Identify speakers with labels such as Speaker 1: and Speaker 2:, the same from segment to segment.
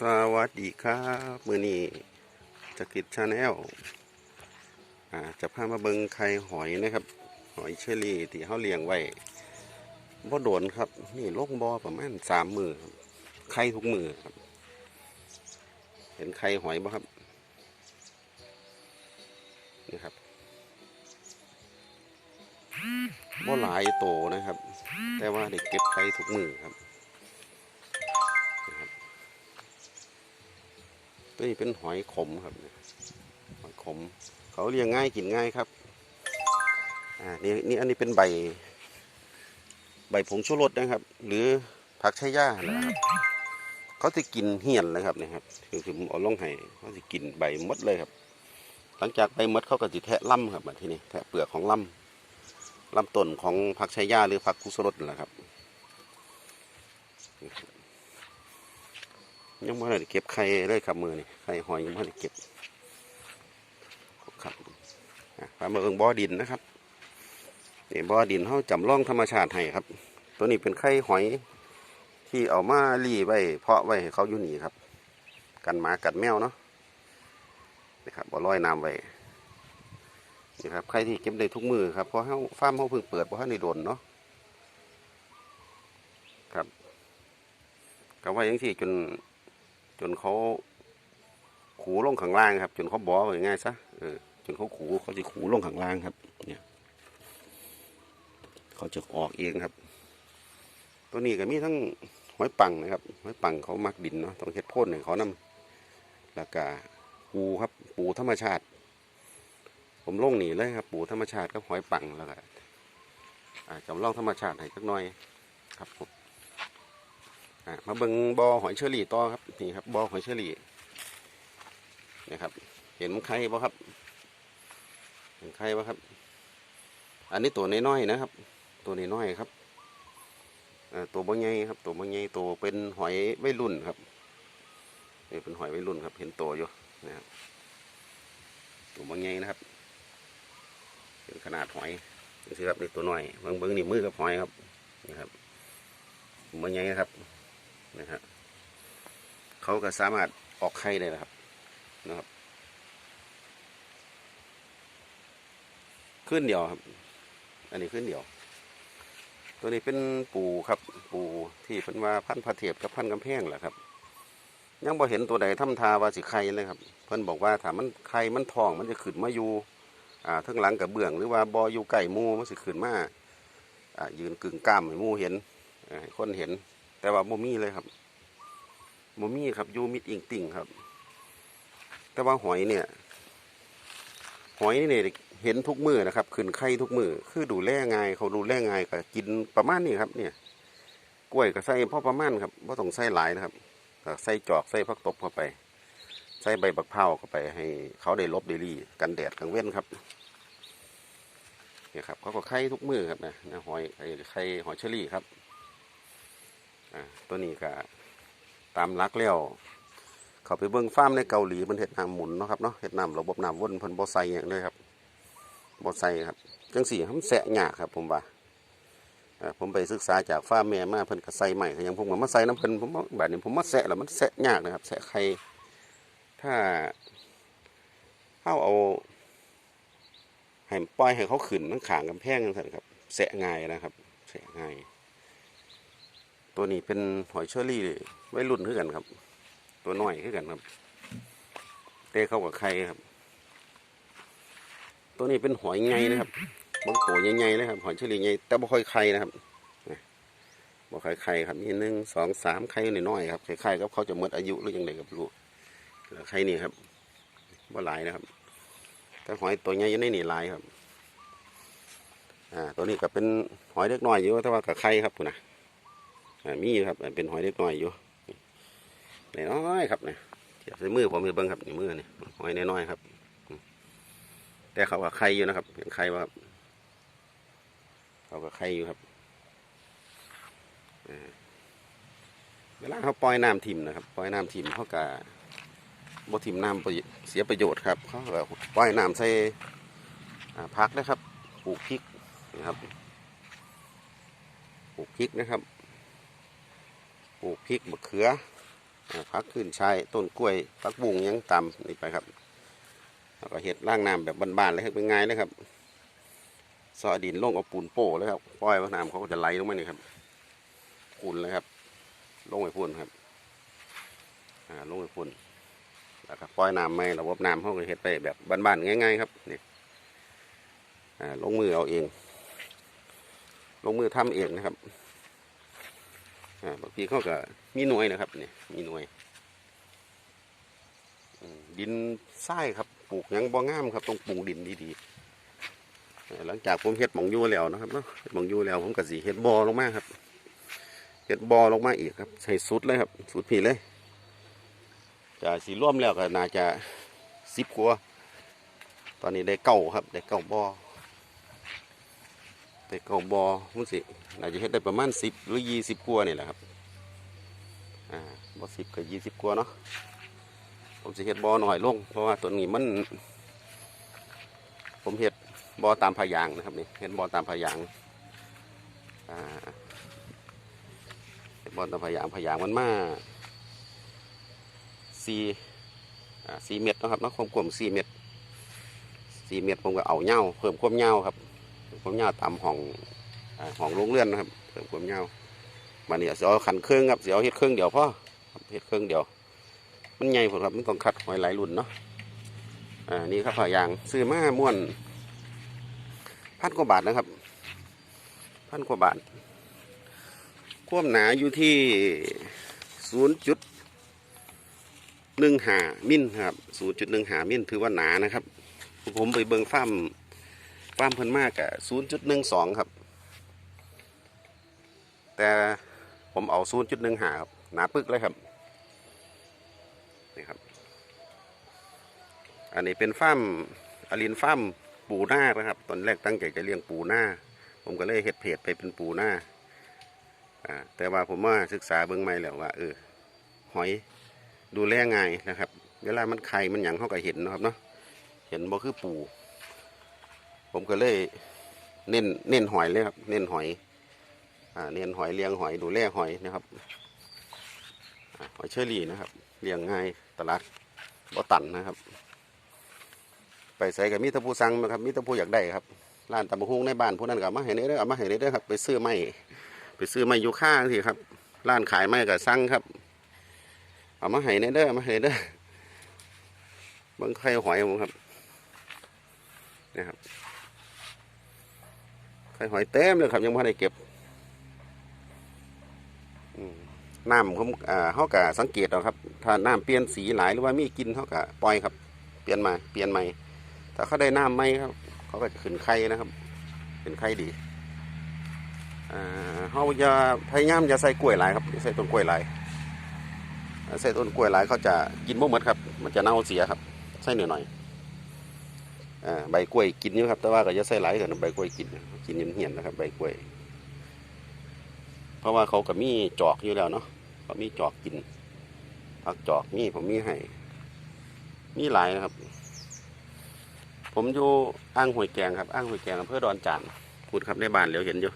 Speaker 1: สวัสดีครับมือนี้จะกิดชาแนลจะพามาเบิงไข่หอยนะครับ หอยเชอรี่ที่เขาเลี้ยงไว้บ่โดนครับ นี่ลงบอประมาณสามมือไข่ทุกมือครับ เห็นไข่หอยบ่ครับนี่ครับบ่หลายโตนะครับ แต่ว่าเด็กเก็บไข่ทุกมือครับ ตัวนี้เป็นหอยขมครับ หอยขม เขาเลี้ยงง่ายกินง่ายครับ อ่า นี่นี่อันนี้เป็นใบ ใบผงชูรสนะครับ หรือผักชะย่านะครับเขาจะกินเหี่ยนเลยครับนะครับคือคือผมเอาล่องให้เขาจะกินใบมดเลยครับ หลังจากใบมดเขาก็จะแทะล่ำครับมาที่นี่แทะเปลือกของล่ำลำต้นของผักชะย่าหรือผักกุสรสนั่นแหละครับ ยังไม่ได้เก็บไข่เลยครับมือนี่ไข่หอยยังไม่ได้เก็บครับอะพามาเอิงบ่อดินนะครับนี่บ่อดินเขาจำลองธรรมชาติให้ครับ ตัวนี้เป็นไข่หอย ที่เอามารีไว้ เพาะไว้ให้เขาอยู่นี่ครับ กันหมากัดแมวเนาะนี่ครับบ่อลอยน้ำไว้นี่ครับไข่ที่เก็บได้ทุกมือครับเพราะเขาฟาร์มเขาเพิ่งเปิดเพราะเขาในโดนเนาะครับก็ว่าอย่างที่จน นเขาขูลงข้างล่างครับ จนเขาบอว่าง่ายซะเออจนเขาขูเขาจะขูลงข้างล่างครับ เนี่ย เขาจะออกเองครับ ตัวนี้ก็มีทั้งหอยปังนะครับหอยปังเขามักดินเนาะต้องเฮ็ดพ่นให้เขานำแล้วก็ปูครับ ปูธรรมชาติ ผมลงหนีเลยครับ ปูธรรมชาติกับหอยปังแล้วก็อาจำลองธรรมชาติให้สักหน่อยครับผม มาเบิงบอหอยเชอรี่ต่อครับนี่ครับบอหอยเชอรี่นี่ครับ เห็นไข่บ่ครับ เห็นไข่บ่ครับ อันนี้ตัวน้อยๆนะครับ ตัวน้อยๆครับตัวบ่ใหญ่ครับ ตัวบ่ใหญ่ตัวเป็นหอยวัยรุ่นครับนี่เป็นหอยวัยรุ่นครับ เห็นตัวอยู่นะครับตัวบ่ใหญ่นะครับเป็นขนาดหอยนี่ครับนี่ตัวน้อยเบิ่งเบิ่งนี่มือกับหอยครับนี่ครับบ่ใหญ่นะครับ นะฮะเขาก็สามารถออกไข่ได้นะครับนะครับ ขึ้นเดียวครับ อันนี้ขึ้นเดียว ตัวนี้เป็นปูครับ ปูที่เพิ่นว่าพันธุ์พระเทียบกับพันธุ์กำแพงแหละครับ ยังบ่เห็นตัวใดทำทาว่าสิไข่เลยครับ เพิ่นบอกว่าถ้ามันไข่มันทองมันจะขึ้นมาอยู่อ่าทั้งหลังกับเบื้องหรือว่าบออยู่ไก่มูมันสิขึ้นมาอ่ายืนกึ่งกล้ามให้มูเห็นคนเห็น แต่ว่าโมมี่เลยครับโมมี่ครับยูมิดอิงติ่งครับ แต่ว่าหอยเนี่ย หอยนี่เนี่ยเห็นทุกมือนะครับขึ้นไข่ทุกมือคือดูแลง่ายเขาดูแลง่ายก็กินประมาณนี้ครับ เนี่ย กล้วยก็ใส่พ่อประมาณครับว่าต้องใส่หลายนะครับใส่จอกใส่พักตบเข้าไป ใส่ใบบักเผาเข้าไป ให้ เขาได้ลบเดลี่กันแดดกลางเว้นครับเนี่ยครับเขาก็ไข่ทุกมือครับนะหอยไข่ไข่หอยเชอรี่ครับ ตัวนี้ก็ตามรักแล้วเขาไปเบิ้งฟาร์มในเกาหลีมันเห็ดน้ำหมุนเนาะครับเนาะเห็ดน้ำระบบน้ำวนพิ่นบ่ใส่อย่างเลยครับบ่ใส่ครับจังสี่ทำแสะหยาครับ ผมว่าผมไปศึกษาจากฟาร์มแม่มาเพิ่นก็ใส่ใหม่ก็ยังผมมาใส่น้ำเพิ่นผมแบบนี้ผมมาแสะแล้วมันแสะยากนะครับแสะไข่ถ้าเข้าเอาให้ปล่อยให้เขาขึ้นทั้งขางกำแพงจังซั่นครับแสะง่ายนะครับ แสะง่าย ตัวนี้เป็นหอยเชอรี่ไว้รุ่นขึ้นกันครับ ตัวน้อยขึ้นกันครับเตะเข้ากับไข่ครับ ตัวนี้เป็นหอยไงนะครับบางตัวใหญ่ๆเลยครับหอยเชอรี่ใหญ่แต่บ่ค่อยไข่นะครับบ่ค่อยไข่ครับมีหนึ่งสองสามไข่น้อยๆครับไข่ๆครับเขาจะหมดอายุหรือยังไงกับลูกแล้วไข่นี่ครับบ่หลายนะครับแต่หอยตัวใหญ่ยังในนี่หลายครับ อ่า ตัวนี้ก็เป็นหอยเล็กน้อยอยู่แต่ว่ากับไข่ครับคุณนะ มีครับเป็นหอยเล็กน้อยอยู่น้อยครับเนี่ยเทียบใส่มือผมมือเบิ้งครับนี่มือนี่หอยน้อยครับ แต่เขากับไข่อยู่นะครับเห็นไข่ว่าครับเขากับไข่อยู่ครับเวลาเขาปล่อยน้ำทิมนะครับปล่อยน้ำทิมเขากับ่ทิมน้ำเสียประโยชน์ครับเขาก็ปล่อยน้ำใส่พักนะครับปลูกพริกนะครับปลูกพริกนะครับ ลูกพริกมะเขือพักขึ้นชายต้นกล้วยพักบุ้งยังต่ำนี่ไปครับแล้วก็เห็ดล่างน้ำแบบบานๆเลยครับเป็นไงเลยครับซอดินลงเอาปูนโป้เลยครับปล่อยว่าน้ำเขาก็จะไหลลงมานี่ครับปูนเลยครับ ลงไปพุ่นครับอ่าลงไปพุ่นแล้วก็ปล่อยน้ำไม่ระบบน้ำเขาก็เห็ดไปแบบบานๆง่าย ๆ ครับนี่อ่าลงมือเอาเอง ลงมือทำเองนะครับ บางทีเขาก็มีหน่วยนะครับนี่มีหน่วยดินทรายครับปลูกยังบ่งามครับต้องปลูกดินดีๆหลังจากผมเฮ็ดหมองยูแล้วนะครับเนาะหมองยูแล้วผมก็สิเฮ็ดบ่อลงมาครับเฮ็ดบ่อลงมาอีกครับใส่สุดเลยครับ สุดพี่เลยจะสีร่วมแล้วก็น่าจะสิบกว่าตอนนี้ได้เก้าครับ ได้เก้าบ่อ แต่เก่าบอมันสิน่าจจะเฮ็ดได้ประมาณสิบหรือยี่สิบกว่านี่แหละครับอ่าบอสิบกับยี่สิบกว่าเนาะผมสิเฮ็ดบอหน่อยลง เพราะว่าตัวนี้มัน ผมเฮ็ดบอตามพยางนะครับนี่เฮ็ดบอตามพยางอ่าเฮ็ดบอตามพยางพยางมันมาสี่อ่าสี่เม็ดนะครับเนาะความกลมสี่เม็ดสี่เม็ดผมก็เอาเหย้าเพิ่มความเหย้าครับ ผมยาวตามห้องห้องโรงเรือนนะครับเพิ่มความยาวมาเนี่ยเสียวขันเครื่องครับเสียวเฮ็ดเครื่องเดียวพอครับเฮ็ดเครื่องเดียว มันใหญ่ผมครับมันต้องคัดหอยหลายรุ่นเนาะอ่านี่ครับผ้ายางซื้อมาม่วนพันกว่าบาทนะครับพันกว่าบาทความหนาอยู่ที่ศูนย์จุดหนึ่งหามิลครับศูนย์จุดหนึ่งหามิลถือว่าหนานะครับ ผมไปเบิ่งฟ้าม ฟาร์มเพิ่นมากอะศูนย์จุดหนึ่งสองครับ แต่ผมเอาศูนย์จุดหนึ่งหาครับ หนาปึกเลยครับ นี่ครับ อันนี้เป็นฟาร์มอลินฟาร์มปูหน้านะครับ ตอนแรกตั้งใจจะเลี้ยงปูหน้า ผมก็เลยเฮ็ดเพจไปเป็นปูหน้าอ่าแต่ว่าผมว่าศึกษาเบื้องไม่แล้วว่าเออ หอยดูแลง่ายนะครับ เวลามันไข่มันหยังเขาก็เห็นนะครับเนาะ เห็นบ่คือปู ผมก็เลยเน้นเน้นหอยเลยครับ เน้นหอย อ่า เน้นหอยเลี้ยงหอยดูแลหอยนะครับหอยเชอรี่นะครับเลี้ยงง่ายตลาดบ่ตันนะครับ ไปใส่กับมิตรผู้สั่งนะครับมิตรผู้อยากได้ครับร้านตำบักหุ่งในบ้านผู้นั้นก็เอามาให้ได้เด้ออามาให้ได้เด้อครับ ไปซื้อไม้ไปซื้อไม้อยู่ข้างสิครับร้านขายไม้ก็สั่งครับเอามาให้ได้เด้ออามาให้เด้อบิ่งไข่หอยผมครับนะครับ ไข่หอยเต็มเลยครับยังไม่ได้เก็บน้ำเขาเขากะสังเกตเอาครับ ถ้าน้ำเปลี่ยนสีหลายหรือว่ามีกินเขากะปล่อยครับ เปลี่ยนมาเปลี่ยนใหม่ถ้าเขาได้น้ำไหมครับ เขาก็จะขึ้นไข่นะครับขึ้นไข่ดีอ่าเขาจะพยายามจะใส่กล้วยหลายครับใส่ต้นกล้วยหลายใส่ต้นกล้วยหลายเขาจะกินบ่หมดครับ มันจะเน่าเสียครับ ใส่หน่อยหน่อย ใบกล้วยกินอยู่ครับ แต่ว่าก็จะใส่หลายกินใบกล้วยกิน กินเหี่ยนๆนะครับ ใบกล้วย เพราะว่าเขาก็มีจอกอยู่แล้วเนาะเขามีจอกกินผักจอกมีผมมีให้มีหลายนะครับ ผมอยู่อ่างห้วยแกงครับอ่างห้วยแกงอำเภอดอนจานพูดครับในบ้านเหลียวเห็นอยู่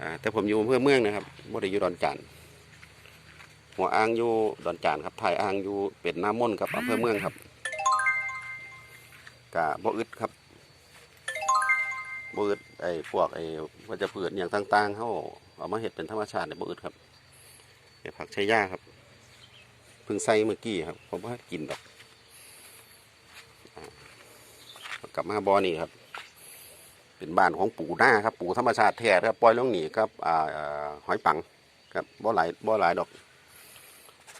Speaker 1: อ่าแต่ผมอยู่อำเภอเมืองนะครับไม่ได้อยู่ดอนจานหัวอ่างอยู่ดอนจานครับถ่ายอ่างอยู่เป็ดน้ำม่นครับอำเภอเมืองครับ กะบ่อึดครับบ่อึดไอ้พวกไอ้ว่าจะพืชอย่างต่างๆเขาเอามาเห็ดเป็นธรรมชาติในบ่อึดครับไอ้ผักชายาครับเพิ่งใส่เมื่อกี้ครับผมว่ากินดอกกลับมาบอนี่ครับ เป็นบ้านของปู่หน้าครับ ปู่ธรรมชาติแท้ครับปล่อยลงหนีครับอ่าหอยปังครับบ่หลายบ่หลายดอก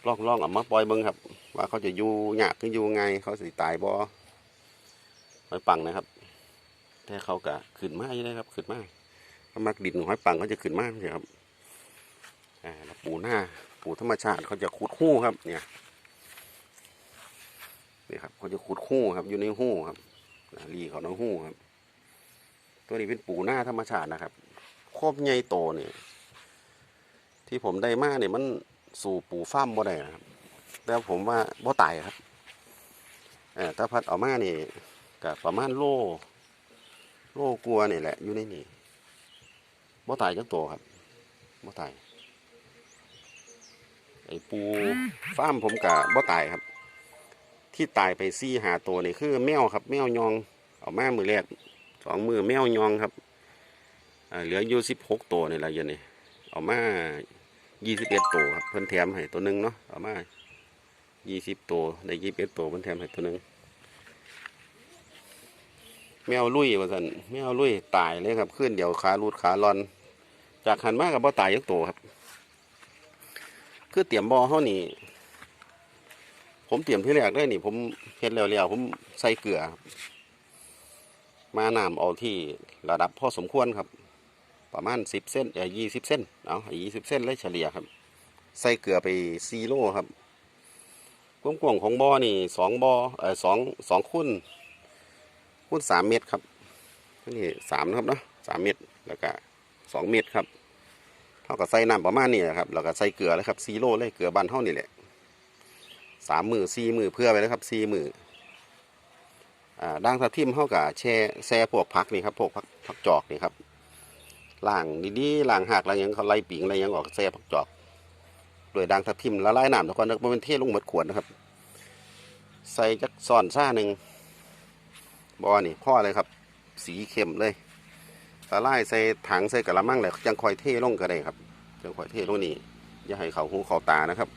Speaker 1: ล่องลองเอามาปล่อยเบิ่งครับ ว่าเขาจะอยู่ยากหรืออยู่ไง เขาสิตายบ่ หอยปังนะครับแต่เขาก็ขึ้นมาอยู่นะครับขึ้นมาเขามักดินหอยปังเขาจะขึ้นมาใช่ครับอ่าปูหน้าปูธรรมชาติเขาจะขุดหู้ครับ เนี่ยนี่ครับเขาจะขุดหู้ครับ อยู่ในหู้ครับอ่าลีเขาน้องหู้ครับ ตัวนี้เป็นปูหน้าธรรมชาตินะครับครบใหญ่โตเนี่ยที่ผมได้มาเนี่ยมันสู่ปูฟ้ามบ่ได้นะครับแต่ผมว่าบ่ตายครับเออถ้าพัดออกมาเนี่ย ก็ประมาณโลโลกลัวนี่แหละ อยู่ในนี่บ่ตายจักตัวครับบ่ตายไอ้ปูฟ้ามผมกะบ่ตายครับ ที่ตายไปซี่หาตัวนี่คือ แมวครับ แมวยองเอามามือแรกสองมือแมวยองครับเหลืออยู่สิบหกตัวนี่ละย็นนี่เอามายี่สิบเอ็ดตัวครับเพิ่นแถมให้ตัวหนึ่งเนาะเอามายี่สิบตัวได้ยี่สิบเอ็ดตัวเพิ่นแถมให้ตัวหนึ่ง แมวลุยว่าสันแมวลุยตายเลยครับขึ้นเดี๋ยวขาลูดขาลอน จากหันมากกับบ่ตายยักตัวครับ คือเตรียมบอเขานี่ผมเตรียมที่แรกได้นี่ ผมเฮ็ดแล้วๆผมใส่เกลือ มาน้ำเอาที่ระดับพอสมควรครับ ประมาณสิบเส้นเอ่ยี่สิบเส้นเอายี่สิบเส้นเลยเฉลี่ยครับ ใส่เกลือไปซีโร่ครับความกว้างของบ่อนี่สองบ่อเอ่อสองสองคูณ คูณสามเมตรครับนี่สามนะครับเนาะสามเมตรแล้วก็สองเมตรครับเท่ากับใส่น้ำประมาณนี้นะครับแล้วก็ใส่เกลือเลยครับซีโร่เลยเกลือบ้านเท่านี่แหละสามมือสี่มือเพื่อไปแล้วครับสี่มืออ่าด่างทับทิมเข้ากับแช่แช่พวกผักนี่ครับพวกผักผักจอกนี่ครับล่างดีๆล่างหักอะไรยังเขาไล่ปิงอะไรยังออกแช่ผักจอกโดยด่างทับทิมละลายน้ำทุกคนนะครับเป็นเทลงหมดขวดนะครับ ใส่จักซ่อนซ่าหนึ่ง บอนี่พ่อเลยครับ สีเข้มเลยละลายใส่ถังใส่กระมังเลยจังคอยเทลงก็ได้ครับจังคอยเทลงนี่อย่าให้เขาหูเขาตานะครับ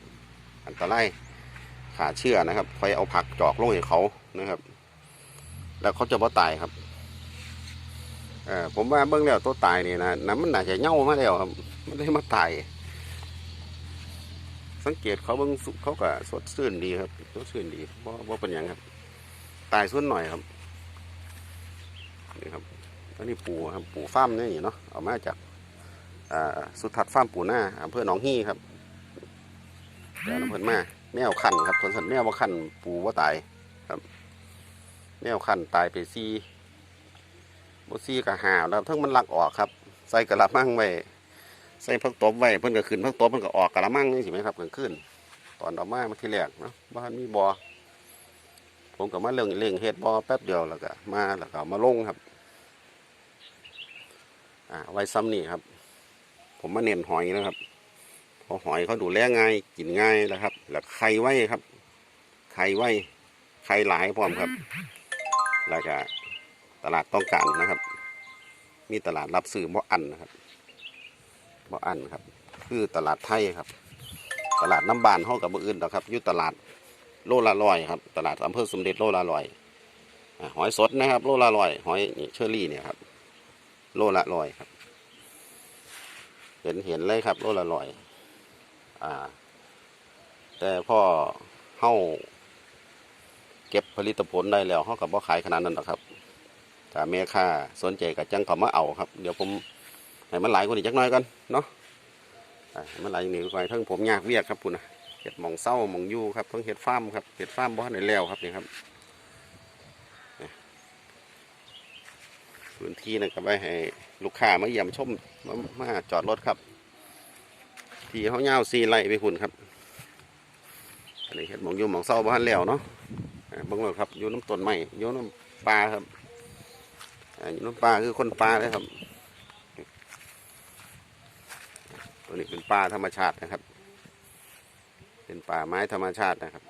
Speaker 1: อันตรายขาเชื่อนะครับคอยเอาผักจอกลงให้เขานะครับ แล้วเขาจะบ่ตายครับเออผมว่าเบื้องแล้วตัวตายนี่นะน้ำมันน่าจะเน่ามาแล้วครับไม่ได้มาตายสังเกตเขาเบื้องสุเขาก็สดชื่นดีครับสดชื่นดีเพราะว่าเป็นอย่างครับ ตายส่วนหน่อยครับ นี่ครับอันนี้ปูครับปูฟ้ามนี่เนาะเอามาจากสุทัศน์ฟ้ามปูหน้าอำเภอหนองฮีครับเดี๋ยวน้ำเพิ่นมาแมวขันครับสวนสันแมวว่าขันปูว่าตายครับ แมวขันตายไปซีบซีกะหาวแล้วทั้งมันลักออกครับ ใส่กระมังไว้ใส่พักตบไว้เพิ่นก็ขึ้นพักตบเพิ่นก็ออกกระมังนี่สิไหมครับกลางคืนตอนออกมาเมื่อที่แรกเนาะบ้านมีบอ่อ ผมก็มาเรื่องเร่งเฮ็ดบ่อแป๊บเดียวแล้วก็มาแล้วก็มาลงครับ อ่าไว้ซ้ำนี่ครับ ผมมาเน้นหอยนะครับเพอหอยเขาดูแลง่ายกินง่ายนะครับ แล้วไข่ไว้ครับ ไข่ไว้ไข่หลายพร้อมครับ แล้วก็ตลาดต้องการนะครับ มีตลาดรับซื้อบ่อันนะครับบ่อันครับ คือตลาดไทยครับ ตลาดน้ำบานห้องกับมืออื่นนะครับอยู่ตลาด โลละร้อยครับ ตลาดอำเภอสมเด็จโลละร้อยหอยสดนะครับ โลละร้อยหอยเชอรี่เนี่ยครับ โลละร้อยครับ เห็นเห็นเลยครับ โลละร้อยอ่า แต่พ่อเข้าเก็บผลิตผลได้แล้วเขากับว่าขายขนาดนั้นหรอกครับถ้าแม่ค้าสนใจกับจังเขามาเอาครับ เดี๋ยวผมให้มันหลายกว่านี้จักหน่อยกันเนาะให้มันหลายอย่างนี้ก่อนทั้งผมยากเวียกครับคุณนะ เห็ดหมองเศร้าหมองยูครับทั้งเห็ดฟาร์มครับเห็ดฟาร์มบ้านในแล้วครับนี่ครับพื้นที่นะครับไว้ให้ลูกค้ามาเยี่ยมชมมามาจอดรถครับ ที่เขาเงาวซีไล่ไปคุณครับอันนี้เห็ดหมองยูหมองเศร้าบ้านแล้วเนาะบังเลยครับอยู่น้ำต้นไม้อยู่น้ำปลาครับอยู่น้ำปลาคือคนปลาเลยครับ ตัวนี้เป็นปลาธรรมชาตินะครับ เป็นป่าไม้ธรรมชาตินะครับ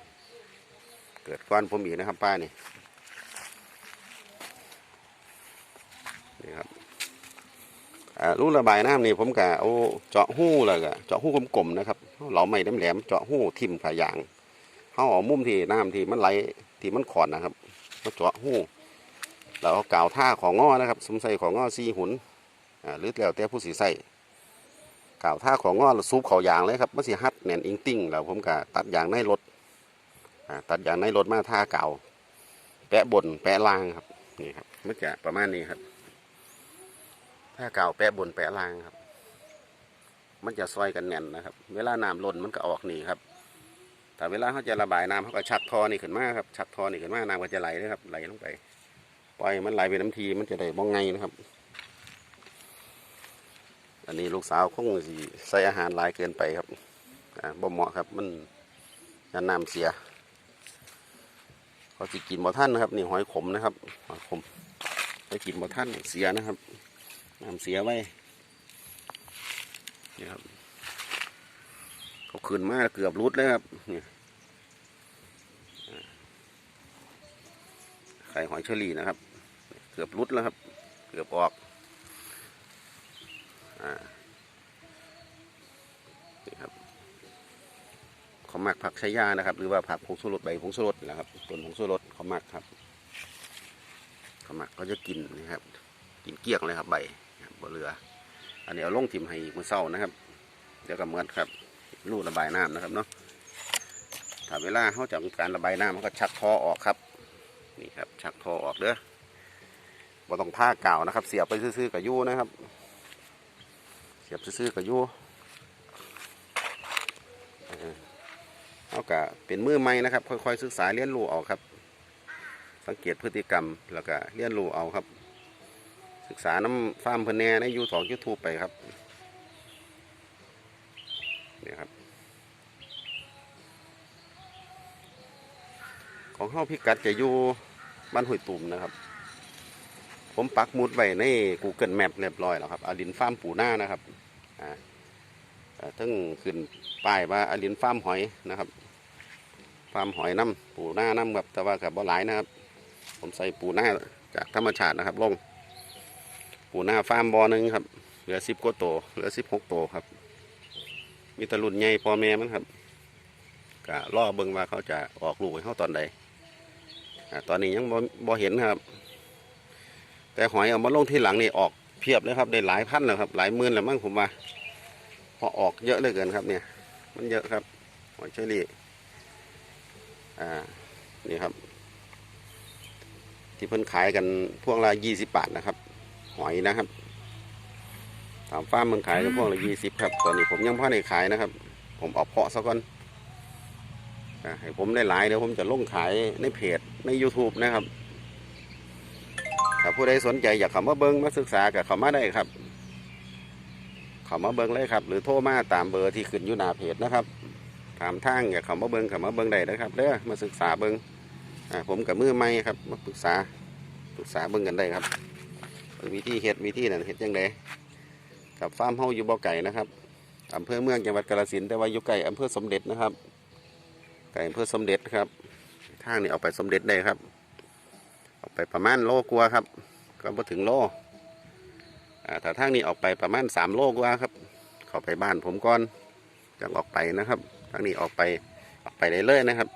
Speaker 1: เกิดก้อนผมอีกนะครับ ป้านี่นี่ครับอ่ารูระบายน้ำนี่ผมกะเอาเจาะหู้เลยกะเจาะหู้กลมๆนะครับเหลาไม้แหลมๆเจาะหู้ทิ่มผายางเขาเอามุมที่น้ำที่มันไหลที่มันขอนนะครับก็เจาะหู้แล้วเอากาวท่าของง้อนะครับสมใส่ของง้อซีหุนอ่าหรือแล้วแต่ผู้สีใส่ ก่าวท่าของง้อซุปเขายางเลยครับมันสิฮัดแหน่นอิงติ้งแล้วผมกะตัดยางในรถตัดยางในรถมาท่าเก่าแปะบนแปะล่างครับนี่ครับมันจะประมาณนี้ครับถ้าเก่าแปะบนแปะล่างครับ มันจะซอยกันแน่นนะครับ เวลาน้ำล้นมันก็ออกหนีครับแต่เวลาเขาจะระบายน้ำเขาก็ชักทอนี่ขึ้นมาครับชักทอนี่ขึ้นมาน้ำก็จะไหลเลยครับไหลลงไป ปล่อยมันไหลไปน้ำทีมันจะได้บ้องไงนะครับ อันนี้ลูกสาวคงสิใส่อาหารหลายเกินไปครับบ่เหมาะครับมันยันน้ำเสีย เขาจะกินบ่ท่านนะครับ นี่หอยขมนะครับหอยขมไปกินบ่ท่านเสียนะครับน้ำเสียไว้นี่ครับเขาขึ้นมากเกือบรุดเลยครับเนี่ยไข่หอยเชอรี่นะครับ เกือบรุดแล้วครับ เกือบออก อ่านี่ครับเขาหมักผักชายานะครับ หรือว่าผักผงชูรสใบผงชูรสนะครับต้นผงชูรสเขาหมักครับเขาหมักเขาจะกินนะครับ กินเกลี้ยงเลยครับใบครับบ่เหลือ อันนี้เอาลงทิมให้มือเช้านะครับ เดี๋ยวก็เหมือนครับรูดระบายน้ำนะครับเนาะถ้าเวลาเขาจะการระบายน้ำเขาก็ชักท่อออกครับ นี่ครับ ชักท่อออกเด้อบ่ต้องผ้ากาวนะครับ เสียบไปซื่อๆกับยู่นะครับ เสียบซื่อๆกับยูเออเอากะเป็นมือใหม่นะครับ ค่อยๆศึกษาเรียนรู้เอาครับ สังเกตพฤติกรรมแล้วก็เรียนรู้เอาครับ ศึกษาน้ำฟาร์มเพนแหน่ในยูทองยูทูบไปครับเนี่ยครับ ของเฮาพิกัดจะอยู่บ้านห้วยตุ่มนะครับ ผมปักมุดไว้ใน Google Map เรียบร้อยแล้วครับอลินฟาร์มปูหน้านะครับอ่าทั้งขึ้นป้ายว่าอลินฟาร์มหอยนะครับฟาร์มหอยน้ำปูหน้าน้ำครับแต่ว่ากับบ่หลายนะครับ ผมใส่ปูหน้าจากธรรมชาตินะครับลงปูหน้าฟาร์มบอหนึ่งครับเหลือสิบกว่าโตวเหลือสิบหกโตวครับ มีตะลุนใหญ่พ่อแม่มันครับก็ล่อเบิ่งว่าเขาจะออกลูกให้เขาตอนใดตอนนี้ยังบ่บ่เห็นครับ แต่หอยเอามาลงที่หลังนี่ออกเพียบเลยครับได้หลายพันแล้วครับ หลายหมื่นแล้วมั้งผมว่าเพอออกเยอะเหลยเกินครับเนี่ย มันเยอะครับ หอยเชอรี่อ่านี่ครับ ที่เพิ่นขายกันพวงละยี่สิบบาทนะครับ หอยนะครับตามฟาร์มมันขายกันพวงละยี่สิบครับตอนนี้ผมยังพ่อในขายนะครับ ผมเอาเพาะซะก่อนอ่าให้ผมได้หลายเดี๋ยวผมจะลงขายในเพจใน YouTube นะครับ ถ้าผู้ใดสนใจอยากเข้ามาเบิ้งมาศึกษากับเข้ามาได้ครับ เข้ามาเบิ้งเลยครับ หรือโทรมาตามเบอร์ที่ขึ้นอยู่หน้าเพจนะครับถามทางอยากเข้ามาเบิ้งเข้ามาเบิ้งได้นะครับเด้อมาศึกษาเบิ้งผมกับมือใหม่ครับมาปรึกษาปรึกษาเบิ้งกันได้ครับวิธีเฮ็ดวิธีนั่นเฮ็ดยังไงกับฟาร์มเฮาอยู่บ่อไก่นะครับอำเภอเมืองจังหวัดกาฬสินธุ์แต่ว่าอยู่ไก่อำเภอสมเด็จนะครับไก่อำเภอสมเด็จครับทางนี้เอาไปสมเด็จได้ครับ ออกไปประมาณโลกว่าครับก็บ่ถึงโลถ้าทางนี้ออกไปประมาณสามโลกว่าครับ เข้าไปบ้านผมก่อนจังออกไปนะครับทางนี้ออกไปออกไปได้เลยนะครับ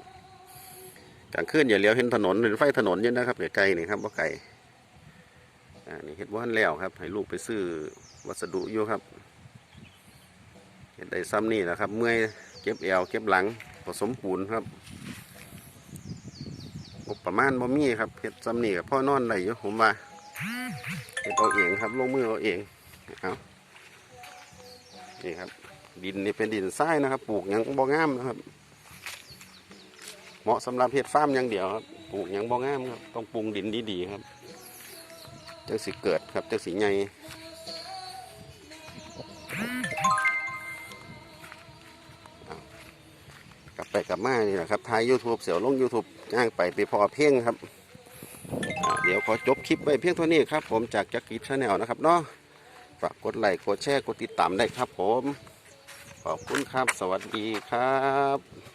Speaker 1: กลางคืนอย่าเลี้ยวเห็นถนนเห็นไฟถนนเยอะนะครับไกลนี่ครับว่าไก่อ่านี่เฮ็ดว่านแล้วครับ ให้ลูกไปซื้อวัสดุอยู่ครับเฮ็ดได้ซ้ำนี่นะครับ เมื่อยเก็บแอวเก็บหลังผสมปูนครับ บประมาณบ่มีครับเฮ็ดซ้ำนี่กับพ่อนอนได้อยู่ผมว่าเฮ็ดเอาเองครับลงมือเอาเองเอานี่ครับ ดินนี่เป็นดินทรายนะครับ ปลูกยังบ่งามนะครับ เหมาะสำหรับเฮ็ดฟาร์มอย่างเดียวครับปลูกยังบ่งามครับต้องปรุงดินดีๆครับจังสิเกิดครับจังสิใหญ่ กลับไปกลับมานี่แหละครับทาย YouTube เสียวลง YouTube ย่างไปไปพอเพียงครับ เดี๋ยวขอจบคลิปไว้เพียงเท่านี้ครับ ผมจากจักรีชาแนลนะครับเนาะฝากกดไลค์กดแชร์กดติดตามได้ครับผม ขอบคุณครับ สวัสดีครับ